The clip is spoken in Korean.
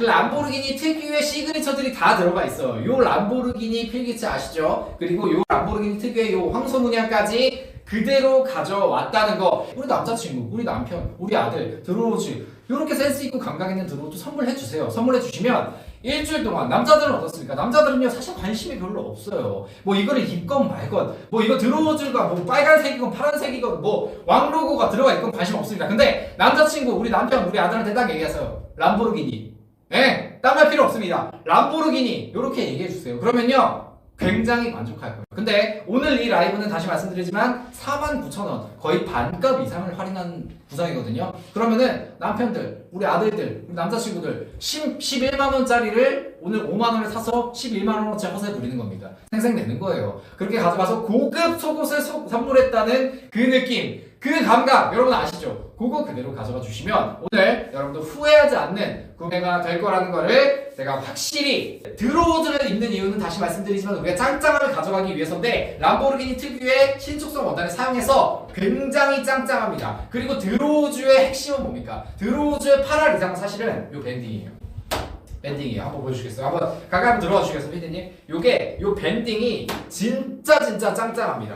그 람보르기니 특유의 시그니처들이 다 들어가 있어요. 요 람보르기니 필기체 아시죠? 그리고 요 람보르기니 특유의 요 황소 문양까지 그대로 가져왔다는 거. 우리 남자친구, 우리 남편, 우리 아들 들어오지. 요렇게 센스 있고 감각 있는 들어오도 선물해 주세요. 선물해 주시면 일주일 동안 남자들은 어떻습니까? 남자들은요 사실 관심이 별로 없어요. 뭐 이거를 입건 말건, 뭐 이거 들어오즈가 뭐 빨간색이건 파란색이건 뭐 왕로고가 들어가 있건 관심 없습니다. 근데 남자친구, 우리 남편, 우리 아들한테 딱 얘기하세요. 람보르기니. 예, 딴말 필요 없습니다. 람보르기니 요렇게 얘기해 주세요. 그러면요 굉장히 만족할 거예요. 근데 오늘 이 라이브는 다시 말씀드리지만 49,000원 거의 반값 이상을 할인한 구성이거든요. 그러면은 남편들, 우리 아들들, 우리 남자친구들 10, 11만 원짜리를 오늘 5만 원에 사서 11만 원어치 허세 부리는 겁니다. 생생내는 거예요. 그렇게 가져가서 고급 속옷을 소- 선물했다는 그 느낌, 그 감각 여러분 아시죠? 그거 그대로 가져가 주시면 오늘 여러분도 후회하지 않는 구매가 될 거라는 거를 제가 확실히 드로우즈를 입는 이유는 다시 말씀드리지만 우리가 짱짱함을 가져가기 위해서인데 람보르기니 특유의 신축성 원단을 사용해서 굉장히 짱짱합니다. 그리고 드로우즈의 핵심은 뭡니까? 드로우즈의 8할 이상은 사실은 요 밴딩이에요. 밴딩이에요. 한번 보여주시겠어요? 한번 가까이 한번 들어와 주시겠어요, 피디님? 요게 요 밴딩이 진짜 진짜 짱짱합니다.